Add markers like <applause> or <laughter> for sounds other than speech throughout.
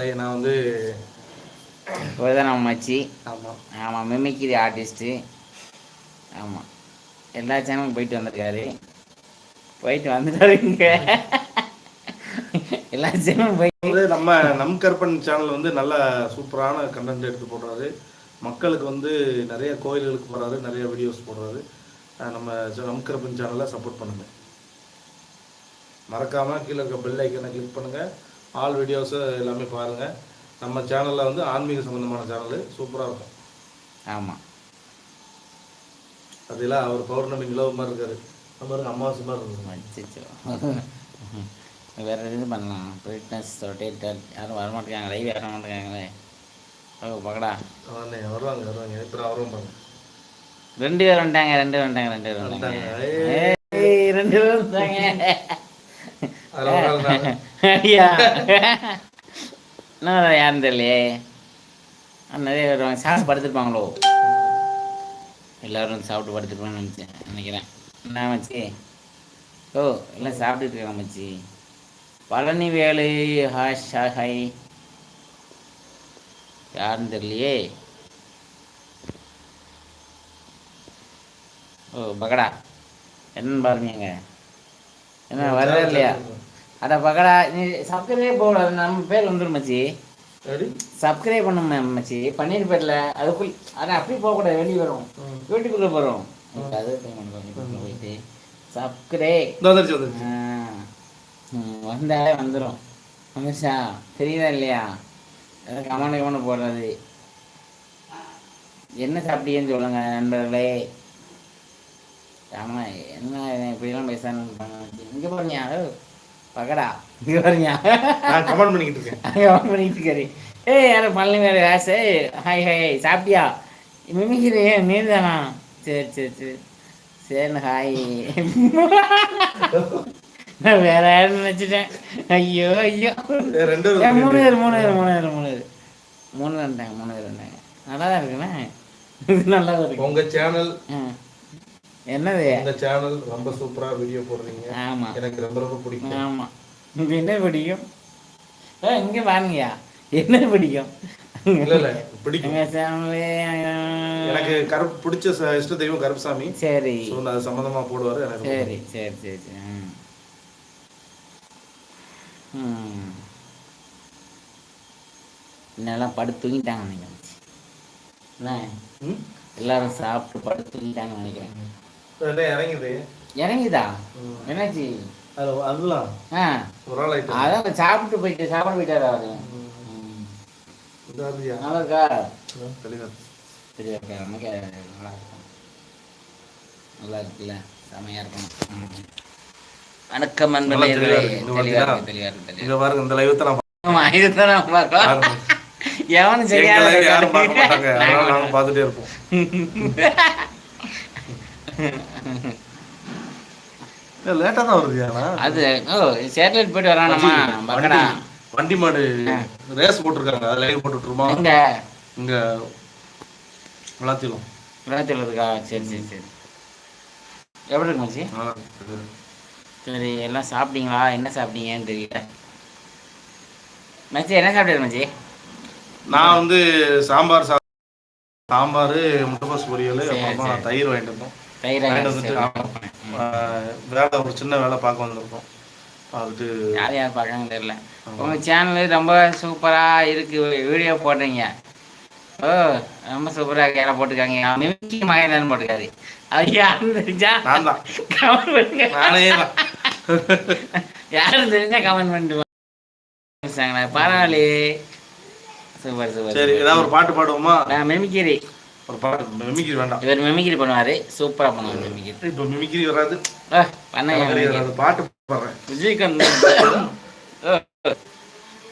மக்களே நான் வந்து இவர் தான் நம்ம மச்சி. ஆமாம் ஆமாம் மிமிக்ரி ஆர்டிஸ்ட்டு ஆமாம் எல்லா சேனலும் போயிட்டு வந்திருக்காரு. போயிட்டு வந்துட்டாரு இங்க. எல்லா சேனலும் போய் வந்து நம்ம நம் கற்பன் சேனல் வந்து நல்ல சூப்பரான கண்டென்ட் எடுத்து போடுறாரு. மக்களுக்கு வந்து நிறைய கோயில்களுக்கு போறாரு நிறைய வீடியோஸ் போடுறாரு. நம்ம நம் கற்பன் சேனலை சப்போர்ட் பண்ணுங்க. மறக்காம கீழே இருக்க பெல் ஐக்கனை கிளிக் பண்ணுங்க. ஆல் வீடியோஸ் எல்லாமே பாருங்க. நம்ம சேனல்ல வந்து ஆன்மீக சம்பந்தமான சேனல் சூப்பரா இருக்கும். ஆமாம் அதெல்லாம் அவர் பௌர்ணமி நிலவு மாதிரி இருக்காரு. நம்ம அமாவாசை மாதிரி இருக்கு அச்சோ <laughs> வேறு இது பண்ணலாம். ஃபிட்னஸ் ரொட்டேட்டர் யாரும் வரமாட்டேங்காங்க லைவ் வர மாட்டேங்காங்களே ஓ பக்கடா வருவாங்க வருவாங்க இப்போ அவரும் பாருங்க. ரெண்டு பேர் வந்துட்டாங்க ரெண்டு பேர் வந்துட்டாங்க ரெண்டு பேர் வந்துட்டாங்க. ரெண்டு பேர் வந்துட்டாங்க அதுல ஒரு ஆள் நானு. ஐயா <laughs> என்ன யாருன்னு தெரியலையே. நிறைய வருவாங்க சாப்பிட்டு படுத்துருப்பாங்களோ? எல்லாரும் சாப்பிட்டு படுத்துருப்பாங்கன்னு நினச்சேன் நினைக்கிறேன். என்ன மச்சி? ஓ எல்லாம் சாப்பிட்டுட்டு இருக்காங்க மச்சி. பழனி வேலு ஹாய் ஷா ஹாய் யாருன்னு தெரியலையே. ஓ பகடா. என்னன்னு பாருங்க என்ன வரவே இல்லையா? அட பகடா நீ சப்ஸ்கிரைபே போட நம்ம பேர் வந்துடும் மச்சி? சப்ஸ்கிரைப் பண்ணும் மச்சி. பண்ணிட்டு போயிடல அதுக்குள் அட அப்படி போகக்கூடாது வெளியே வரும். யூடியூப்ல போகிறோம் அது போயிட்டு. சப்ஸ்கிரைப் வந்தாலே வந்துடும் வந்துச்சா தெரியுதா இல்லையா? கமெண்ட் கமெண்ட் போடுறது. என்ன சாப்பிட்டீங்கன்னு சொல்லுங்க நண்பர்களே. ஆமா என்ன இப்படிலாம் பேசான்னு இங்கே போறியா பக்கடா இங்கே போறியா நான் கமெண்ட் பண்ணிக்கிட்டு இருக்கேன். கமெண்ட் பண்ணிட்டு இருக்காரு. ஏய் யாரும் பழனி வேறு ராசு ஹாய் ஹாய் சாப்பிட்டியா? மிமிக்கிறே நீர் தானா சரி சரி சரி. சரிண்ணா ஹாய் நான் வேற யாரும் நினச்சிட்டேன். ஐயோ ஐயோ. ரெண்டு மூணு பேர் மூணு பேர் மூணு பேர் மூணு பேர். மூணு பேர் இருந்தாங்க மூணு பேர் இருந்தாங்க. நல்லா தான் இருக்குண்ணே. இது நல்லா தான் இருக்கு. உங்க சேனல். என்னது? உங்க சேனல் ரொம்ப சூப்பரா வீடியோ போடுறீங்க. ஆமா. எனக்கு ரொம்ப ரொம்ப பிடிக்கும். ஆமா. இது என்ன பிடிக்கும்? ஏ இங்க பாருங்கய்யா. என்ன பிடிக்கும்? இல்ல இல்ல. பிடிக்கும். எங்க சேனலு எனக்கு கருப்பு பிடிச்ச இஷ்ட தெய்வம் கருப்புசாமி. சரி. அது சம்மந்தமா போடுவாரு எனக்கு சரி சரி சரி சரி. ம். ம். இன்னெல்லாம் படுத்து தூங்கிட்டாங்க நினைக்கிறேன்? எல்லாரும் சாப்பிட்டு படுத்து தூங்கிட்டாங்கன்னு நினைக்கிறேன். இறங்குது. இறங்கிதா. என்னாச்சு? அது அதுலாம் அதான் சாப்பிட்டு போயிட்டு சாப்பிட போயிட்டாரு அவரு. நல்லா இருக்கா? நமக்கு நல்லா இருக்கும் நல்லா இருக்குல்ல? செமையா இருக்கும். வணக்கம் நண்பர்களே. தெளிவா இருக்கு. தெளிவா? இருக்கு இங்க பாருங்க இந்த லைவத்தை நான் ஆமா இதுதான் பார்க்கலாம். எவனும் live யாரும் பார்க்க மாட்டாங்க. அதனால நாங்க நாங்க பார்த்துட்டே இருப்போம். <laughs> லேட்டா தான் வருது அது ஓ சேட்டலைட் போயிட்டு வரானாமா? பக்கடா வண்டி- மாடு ரேஸ் போட்டிருக்காங்க அது லைவ் போட்டுட்டுருமா எங்க? இங்க விளாத்திலும் இருக்கா? சரி சரி சரி. எப்படி இருக்கு மச்சி. சரி எல்லாம் சாப்பிட்டீங்களா? என்ன சாப்பிட்டீங்கன்னு தெரியல. மச்சி என்ன சாப்பிட்டீங்க மச்சி? நான் வந்து சாம்பார் சாம்பார் முட்டைப்பாஸ் பொரியல் அப்புறமா. தயிர் வாங்கிட்டு சரி, வந்துட்டு வேலை ஒரு சின்ன வேலை பார்க்க வந்திருக்கோம். பார்த்துட்டு யார் யார் பார்க்காங்கன்னு தெரியல. உங்க சேனல் ரொம்ப சூப்பரா இருக்கு. வீடியோ போடுறீங்க. ஓ ரொம்ப சூப்பரா கேர போட்டுருக்காங்க. மிமிக்கி மகேந்திரன் போட்டுருக்காரு. அது யாருன்னு தெரிஞ்சா கமெண்ட் பண்ணுங்க. யாருன்னு தெரிஞ்சா கமெண்ட் பண்ணிட்டு வாங்க. பரவாயில்லையே. சூப்பர் சூப்பர் சரி ஏதாவது ஒரு பாட்டு பாடுவோமா? நான் மிமிக்கிரி. ஒரு பாட்டு மிமிக்ரி வேண்டாம். இவர் மிமிக்கிரி பண்ணுவாரு. சூப்பரா பண்ணுவார் மிமிக்கிரி இப்போ மிமிக்ரி வராது. பாட்டு பாடுறேன். விஜயகாந்த்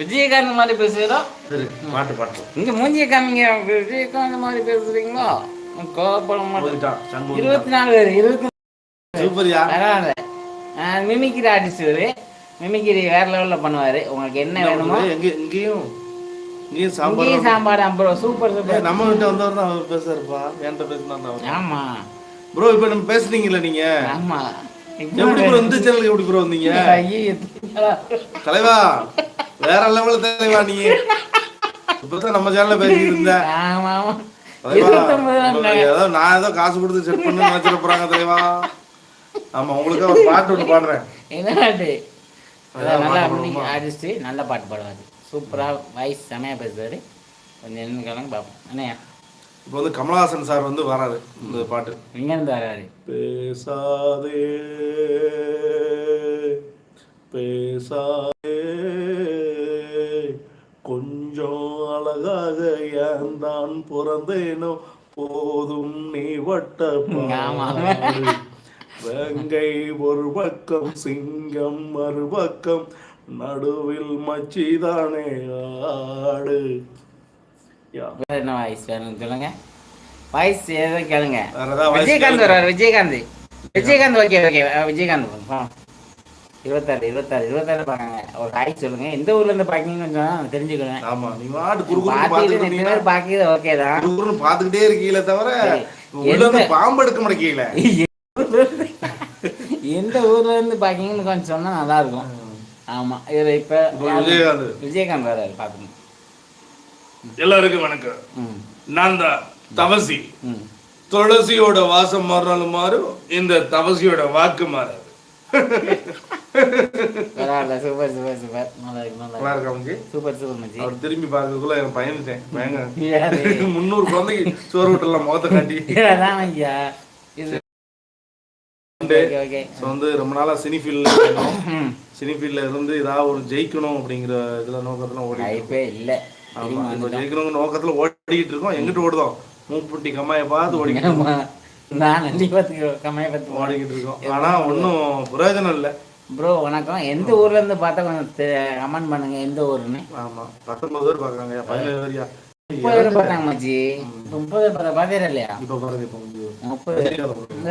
விஜயகாந்த் மாதிரி சரி பாட்டு பாட்டு இங்க மூஞ்சிய காமிங்க. விஜயகாந்த் மாதிரி பேசுறீங்களோ? கோபப்படம் இருபத்தி நாலு பேர் இருபத்தி சூப்பர்யா? பரவாயில்ல. மிமிக்கிரி ஆர்டிஸ்ட் இவரு. மிமிக்கிரி வேற லெவல்ல பண்ணுவாரு. உங்களுக்கு என்ன வேணுமோ எங்க இங்கேயும் இங்கேயும் இங்கேயும் சாம்பார் சாம்பார் அப்புறம் சூப்பர் சூப்பர் நம்ம கிட்ட வந்தவர் தான் அவர் பேசுறாருப்பா. என்கிட்ட பேசினா அவர். ஆமா. ப்ரோ இப்போ நம்ம பேசுனீங்கல்ல நீங்க? ஆமா. எப்படி ப்ரோ இந்த சேனலுக்கு எப்படி ப்ரோ வந்தீங்க? தலைவா வேற லெவல் தலைவா நீ. இப்பதான் நம்ம சேனல்ல பேசிட்டு இருந்த. ஆமா ஆமா. தான் ஏதோ நான் ஏதோ காசு கொடுத்து செட் பண்ணு நினைச்சிட போறாங்க தலைவா. ஆமா உங்களுக்கு ஒரு பாட்டு ஒன்று பாடுறேன். என்ன நல்லா? ஆர்டிஸ்ட் நல்ல பாட்டு பாடுவார். சூப்பராக வாய்ஸ் செமையாக பேசுவார் கொஞ்சம் என்ன கிழங்கு பார்ப்போம் என்னையா இப்போ வந்து கமலஹாசன் சார் வந்து வராரு இந்த பாட்டு. எங்கேருந்து வராரு? பேசாதே பேசாதே. கொஞ்சம் அழகாக ஏன் தான் பிறந்தேனோ போதும் நீ வட்ட. வேங்கை ஒரு பக்கம் சிங்கம் மறுபக்கம் நடுவில் மச்சிதானே ஆடு. என்ன வாய்ஸ் வேணும் சொல்லுங்க? வாய்ஸ் ஏதோ கேளுங்க. விஜயகாந்த். வர்றாரு Vijayakanth. Vijayakanth okay okay. Vijayakanth. இருபத்தாறு இருபத்தாறு இருபத்தாறு பார்க்காங்க ஒரு ஹாய் சொல்லுங்க. எந்த ஊர்ல இருந்து பார்க்கீங்கன்னு கொஞ்சம் தெரிஞ்சுக்கணும் ஆமா நீ வாட்டு குறுகுறு பார்த்துட்டு பார்த்துட்டு ரெண்டு பேர் பார்க்கிறது ஓகே தான். குறுகுறுன்னு பார்த்துக்கிட்டே இருக்கீங்களே தவிர. உள்ள இருந்து பாம்பு எடுக்க மாட்டேங்கல எந்த ஊர்ல இருந்து பார்க்கீங்கன்னு கொஞ்சம் சொன்னா நல்லா இருக்கும். ஆமா. இது இப்ப விஜயகாந்த். விஜயகாந்த் வர்றாரு பார்க்கணும். எல்லாருக்கும் வணக்கம். நான் தான் தவசி. துளசியோட வாசம் மாறினாலும் மாறும் இந்த தவசியோட வாக்கு மாறாது. சூப்பர் சூப்பர் சூப்பர் நல்லா இருக்கு? சூப்பர் சூப்பர் மச்சி. அவர் திரும்பி பார்க்கறதுக்குள்ள எனக்கு பயந்துட்டேன். பயங்க? <laughs> முந்நூறு குழந்தைக்கு சோறு விட்டுலாம் முகத்தை காட்டி. அதான் ஐயா. இது ஸோ வந்து ரொம்ப நாளா சினி ஃபீல்ட்ல ம் சினி ஃபீல்ட்ல இருந்து ஏதாவது ஒரு ஜெயிக்கணும் அப்படிங்கிற இதுல நோக்கத்துல ஓடி இல்லை. ஆமா இப்போ ஜெயிக்கணுங்கிற நோக்கத்துல ஓடிக்கிட்டு இருக்கோம். எங்கிட்டு ஓடுதோம்? மூப்புட்டி கம்மாயை பார்த்து ஓடிக்கிட்டு ஆமா. நான் நன்றி பார்த்து கம்மியாக பார்த்து ஓடிக்கிட்டு இருக்கோம். ஆனா ஒன்றும் பிரயோஜனம் இல்லை. ப்ரோ வணக்கம். எந்த ஊர்ல இருந்து பார்த்தா கொஞ்சம் கமெண்ட் பண்ணுங்க. எந்த ஊருன்னு? ஆமா. பத்தொன்பது பேர் பார்க்கறாங்க. பதினேழு பேரியா முப்பது பேர் பார்த்தாங்க மச்சி. முப்பது பேர் பார்த்தா இல்லையா? இப்ப பாருங்க இப்போ முப்பது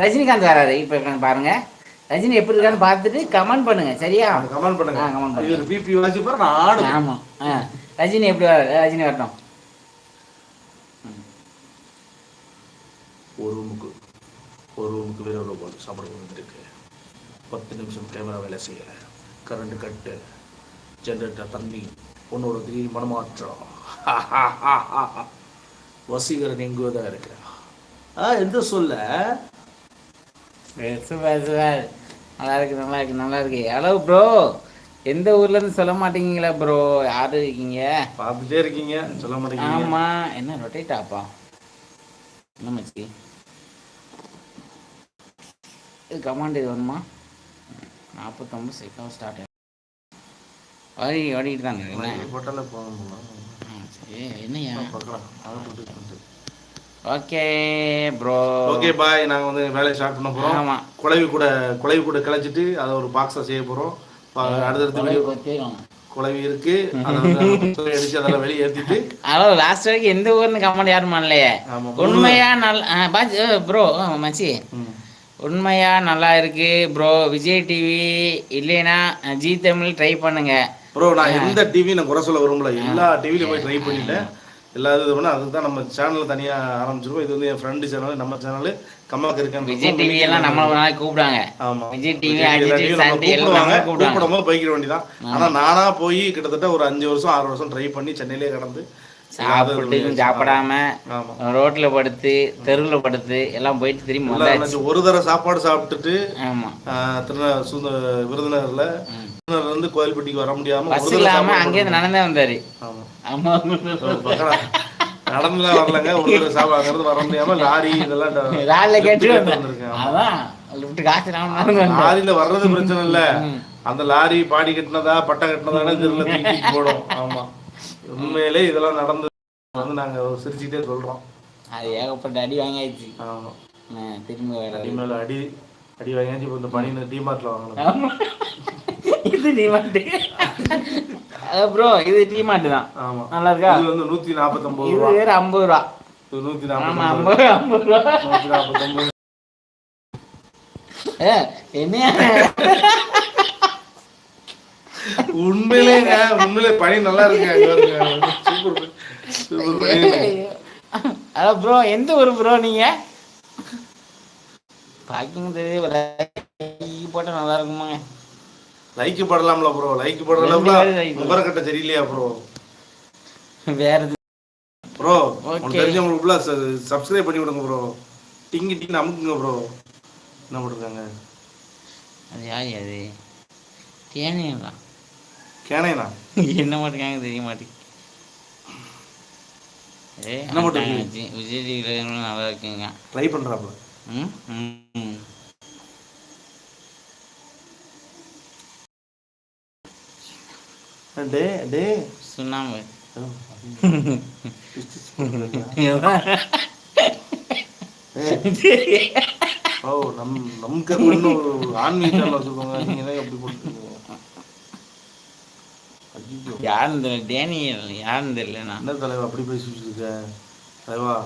ரஜினிகாந்த் வராரு இப்போ இருக்கான்னு பாருங்க. ரஜினி எப்படி இருக்கான்னு பார்த்துட்டு கமெண்ட் பண்ணுங்க சரியா? கமெண்ட் பண்ணுங்க. comment பண்ணுங்க. பிபி வாசி பாரு நான் ஆடு ஆமா. ரஜினி எப்படி வராரு? ரஜினி வரட்டும். ஒரு ரூமுக்கு ஒரு ரூமுக்கு வேற ஒரு போட்டு சாப்பாடு வந்துருக்கு. பத்து நிமிஷம் கேமரா வேலை செய்யல. கரண்ட் கட்டு ஜென்ரேட்டர் தண்ணி உன்னோட திடீர் மனமாற்றம். <laughs> வசீகரன் எங்கோ தான் இருக்கு ஆ எந்த சொல்ல? சூப்பர் சூப்பர் நல்லா இருக்கு நல்லா இருக்கு நல்லா இருக்கு. ஹலோ ப்ரோ எந்த ஊர்ல இருந்து சொல்ல மாட்டேங்கீங்களா ப்ரோ யாரு இருக்கீங்க? பார்த்துட்டே இருக்கீங்க. சொல்ல மாட்டேங்கிறீங்க. ஆமா. என்ன ரொட்டேட் ஆப்பா? என்ன மச்சி? இது கமாண்ட் இது வருமா நாற்பத்தொம்பது செகண்ட் ஸ்டார்ட் வரி ஓடிக்கிட்டு தாங்க என்ன? போட்டாலே போகணும் சரி. பார்க்கலாம். பண்ணிட்டு. ஓகே ப்ரோ ஓகே பாய் நாங்க வந்து வேலையை ஸ்டார்ட் பண்ண போறோம். ஆமா. குழவி கூட குழவி கூட கிளச்சிட்டு அதை ஒரு பாக்ஸா செய்ய போறோம். பா- அடுத்தடுத்து வீடியோ குழவி இருக்கு. <laughs> அடிச்சு அதெல்லாம் வெளியே ஏத்திட்டு ஹலோ லாஸ்ட் வரைக்கும் எந்த ஊர்னு கமெண்ட் யாரும் பண்ணலையே. உண்மையா நல்ல ப்ரோ மச்சி. உண்மையா நல்லா இருக்கு ப்ரோ விஜய் டிவி இல்லைனா ஜி தமிழ் ட்ரை பண்ணுங்க. ப்ரோ நான் எந்த டிவி நான் குறை சொல்ல விரும்பல. எல்லா டிவிலையும் போய் ட்ரை பண்ணிட்டேன். எல்லா இது பண்ண அதுக்கு தான் நம்ம சேனல் தனியா ஆரம்பிச்சிருக்கோம். இது வந்து என் ஃப்ரெண்டு சேனல் நம்ம சேனல் கம்மாக்கு இருக்கேன் விஜய் டிவி எல்லாம் நம்மள ஒரு நாளைக்கு கூப்பிடாங்க. ஆமா. விஜய் டிவி கூப்பிடுவாங்க. நம்மளை கூப்பிடுவாங்க கூப்பிடும்போது போய்க்கிற வேண்டியதான் ஆனா நானா போய் கிட்டத்தட்ட ஒரு அஞ்சு வருஷம் ஆறு வருஷம் ட்ரை பண்ணி சென்னையிலே கடந்து சாப்பிட்டு சாப்பிடாம ரோட்ல படுத்து தெருவுல படுத்து எல்லாம் போயிட்டு திரும்பி. ஒரு தடவை சாப்பாடு சாப்பிட்டுட்டு ஆமா. திருநெ விருதுநகர்ல இருந்து கோயில்பட்டிக்கு வர முடியாம பஸ் இல்லாம அங்கேருந்து நடந்தே வந்தாரு. ஆமா. நடந்துலாம் வரலங்க ஒரு தடவை சாப்பாடு அங்கிருந்து வர முடியாம லாரி இதெல்லாம் <laughs> ராலில கேட்டு வந்திருக்கேன். அதான் காசு நடந்து லாரியில வர்றது பிரச்சனை இல்ல. அந்த லாரி பாடி கட்டினதா பட்டை கட்டினதானே தெரியல தூக்கி போடும். ஆமா. உண்மையிலே இதெல்லாம் நடந்தது வந்து நாங்க சிரிச்சுட்டே சொல்றோம். அது ஏகப்பட்ட அடி வாங்கியாச்சு. ஆமா. திரும்பி அடி மேல அடி அடி வாங்கியாச்சு இப்ப இந்த பணியில டிமார்ட்ல வாங்கணும். இது டிமாண்ட் ப்ரோ இது டிமாண்ட் தான். ஆமா. நல்லா இருக்கா? இது வந்து நூத்தி நாற்பத்தொன்பது இது வேற ஐம்பது ரூபா. இது நூத்தி ஆமா நாற்பத்தொன்பது ஐம்பது ரூபா. நூத்தி நாற்பத்தொன்பது உண்மையிலே பனி நல்லா பனி ஹலோ ப்ரோ எந்த ஊர் ப்ரோ நீங்க? பார்க்கிங் தெரியுது போட்டால் நல்லா இருக்குமாங்க. லைக் போடலாம்ல ப்ரோ லைக் அளவுக்கு முகரக்கட்டை சரியில்லையா ப்ரோ வேற ப்ரோ Okay. உங்களுக்கு தெரிஞ்சவங்களுக்கு ஃபுல்லாக சப்ஸ்கிரைப் பண்ணி விடுங்க ப்ரோ டிங்கி டிங்கி அமுக்குங்க ப்ரோ என்ன போட்டிருக்காங்க அது யார் அது? தேனியெல்லாம் கேனேனா என்ன மாட்டேங்காங்க தெரிய மாட்டேங்குது. என்ன போட்டிருக்கு? விஜய் நல்லா இருக்குங்க. ட்ரை பண்ணுறாப்புல ம் ம், டே டே. சுண்ணாம்பு. <laughs> ஓ நம் நம் கருமன்னு ஒரு ஆன்மீக சேனல் வச்சுக்கோங்க நீங்கள் என்ன அப்படி போட்டுருக்கீங்க யாருன்னு தெரியல டேனியல் தெரியலண்ணா என்ன தலைவா அப்படி பேசிட்டு இருக்க? தலைவா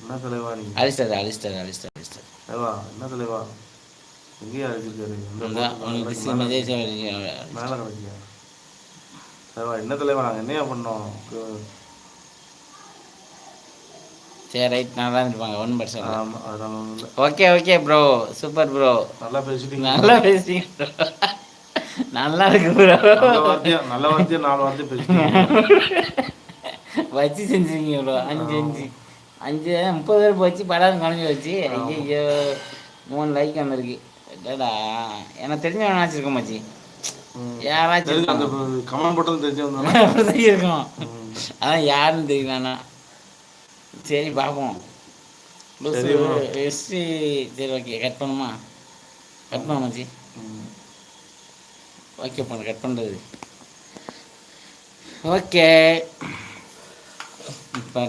என்ன தலைவா நீ? அழிச்சிட்டாரு அழிச்சிட்டாரு அழிச்சிட்டாரு அழிச்சிட்டாரு தலைவா என்ன தலைவா? எங்கேயா அழைச்சிருக்காரு மேலே கிடக்கியா தலைவா என்ன தலைவா நாங்கள் என்னையா பண்ணோம்? சரி ரைட் நல்லா அதெல்லாம் ஒண்ணும் இல்ல. Okay okay bro super bro நல்லா பேசிட்டீங்க. நல்லா பேசுறீங்க bro. நல்லா இருக்கு ப்ரோ நல்ல வார்த்தையா நல்ல வார்த்தையா நாலு வார்த்தை பேசிட்டீங்க. வச்சு செஞ்சுருக்கீங்க ப்ரோ அஞ்சு அஞ்சு. அஞ்சு முப்பது பேர் போச்சு படம் குறைஞ்சி வச்சு ஐயோ மூணு லைக் வந்திருக்கு. இல்லடா எனக்கு தெரிஞ்சவன் நினச்சிருக்கோம் மச்சி. யாராச்சும் அந்த கமெண்ட் போட்டது தெரிஞ்சு <laughs> இருக்கும். அதான் யாருன்னு தெரியலண்ணா சரி பார்ப்போம். ஹிஸ்ட்ரி சரி ஓகே கட் பண்ணுமா? கட் பண்ண மச்சி? ஓகே பண்ண கட் பண்ணுறது ஓகே. இப்போ